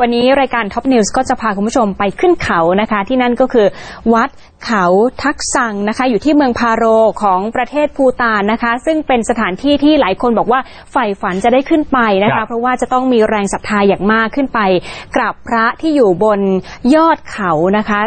วันนี้รายการท็อปนิวส์ก็จะพาคุณผู้ชมไปขึ้นเขานะคะ ที่นั่นก็คือวัดเขาทักษังนะคะ อยู่ที่เมืองพาโรของประเทศภูตานนะคะ ซึ่งเป็นสถานที่ที่หลายคนบอกว่าใฝ่ฝันจะได้ขึ้นไปนะครัคะ บ เพราะว่าจะต้องมีแรงศรัทธาอย่างมากขึ้นไปกราบพระที่อยู่บนยอดเขานะคะ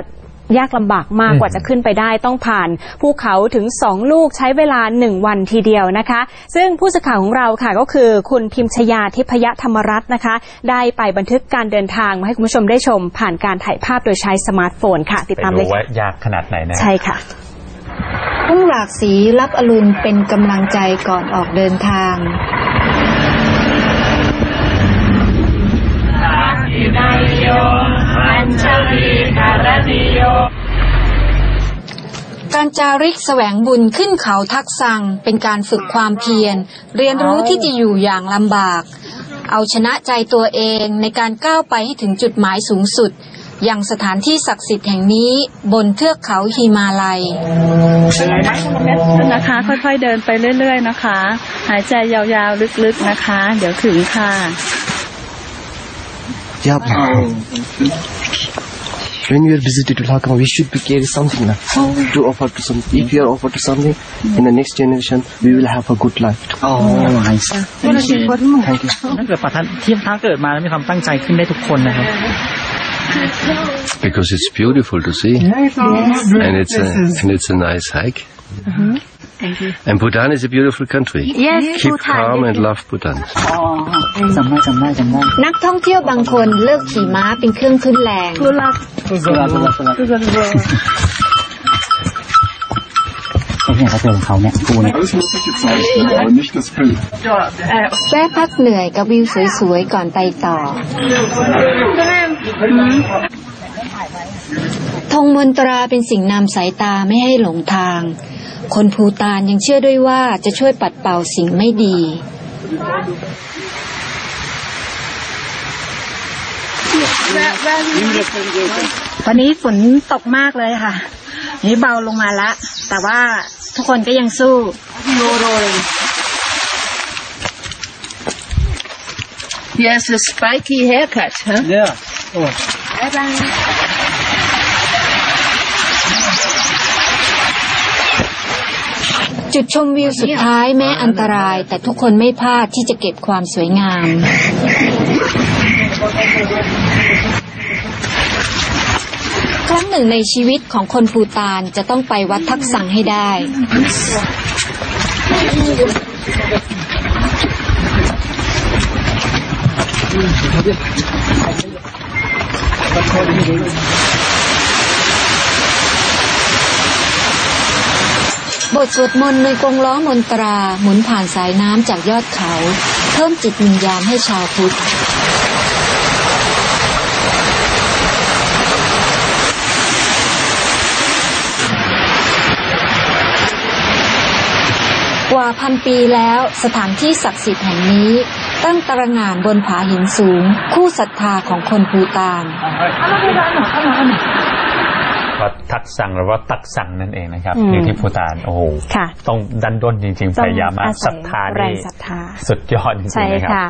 ยากลำบากมากกว่าจะขึ้นไปได้ต้องผ่านภูเขาถึง 2 ลูกใช้เวลา 1 วันทีเดียวนะคะ ซึ่งผู้สื่อข่าวของเราค่ะก็คือคุณพิมชยาทิพยธรรมรัตน์นะคะ ได้ไปบันทึกการเดินทางมาให้คุณผู้ชมได้ชม ผ่านการถ่ายภาพโดยใช้สมาร์ทโฟนค่ะ ติดไปตามดูเลยว่าค่ะยากขนาดไหนนะใช่ค่ะทุ่งหลากสีรับอรุณเป็นกำลังใจก่อนออกเดินทาง การจาริกแสวงบุญขึ้นเขาทักษังเป็นการฝึกความเพียร เรียนรู้ที่จะอยู่อย่างลำบาก เอาชนะใจตัวเองในการก้าวไปให้ถึงจุดหมายสูงสุด อย่างสถานที่ศักดิ์สิทธิ์แห่งนี้บนเทือกเขาฮิมาลัยนะคะ ค่อยๆเดินไปเรื่อย ๆ นะคะ หายใจยาวๆลึกๆนะคะ เดี๋ยวถึงค่ะ Yeah. When we are visited to Lakama, we should be carry something now to offer to some. If you are offered to something, in the next generation, we will have a good life. Oh, nice. Thank you. ถ้าเกิดประทันที่ถ้าเกิดมาแล้วมีความตั้งใจขึ้นได้ทุกคนนะครับ because it's beautiful to see and it's a, and it's a nice hike and Bhutan is a beautiful country Yes, keep Bhutan. calm and love Bhutan จำได้จำได้จำได้ นักท่องเที่ยวบางคนเลือกขี่ม้าเป็นเครื่องขึ้นแรง สุราสุราสุราเขาเนี่ยเขาเจอเขาเนี่ยกูเนี่ย Alles Mögliche zeichnen, aber nicht das Bild. แวะพักเหนื่อยกับวิวสวยๆก่อนไปต่อธงมนตราเป็นสิ่งนำสายตาไม่ให้หลงทาง คนภูตานยังเชื่อด้วยว่าจะช่วยปัดเป่าสิ่งไม่ดี วันนี้ฝนตกมากเลยค่ะ นี่เบาลงมาละ แต่ว่าทุกคนก็ยังสู้ Yes, a spiky haircut, huh? เนี่ยโอ้จุดชมวิวสุดท้ายแม้อันตราย แต่ทุกคนไม่พลาดที่จะเก็บความสวยงาม ครั้งหนึ่งในชีวิตของคนภูตานจะต้องไปวัดทักษังให้ได้ บทสวดมนต์ในกรงล้อมนตราหมุนผ่านสายน้ำจากยอดเขา เพิ่มจิตวิญญาณให้ชาวพุทธ ว่าพันปีแล้วสถานที่ศักดิ์สิทธิ์แห่งนี้ ตั้งตระหง่านบนผาหินสูง คู่ศรัทธาของคนภูตานวัดทักษังหรือว่าตักษังนั่นเองนะครับอืมอยู่ที่ภูตานโอ้โหค่ะต้องดันด้นจริงๆพยายามมากต้องอาศัศรัทธาแรนี่งศรัทธาสุดยอดจริงใช่ๆนะครับค่ะ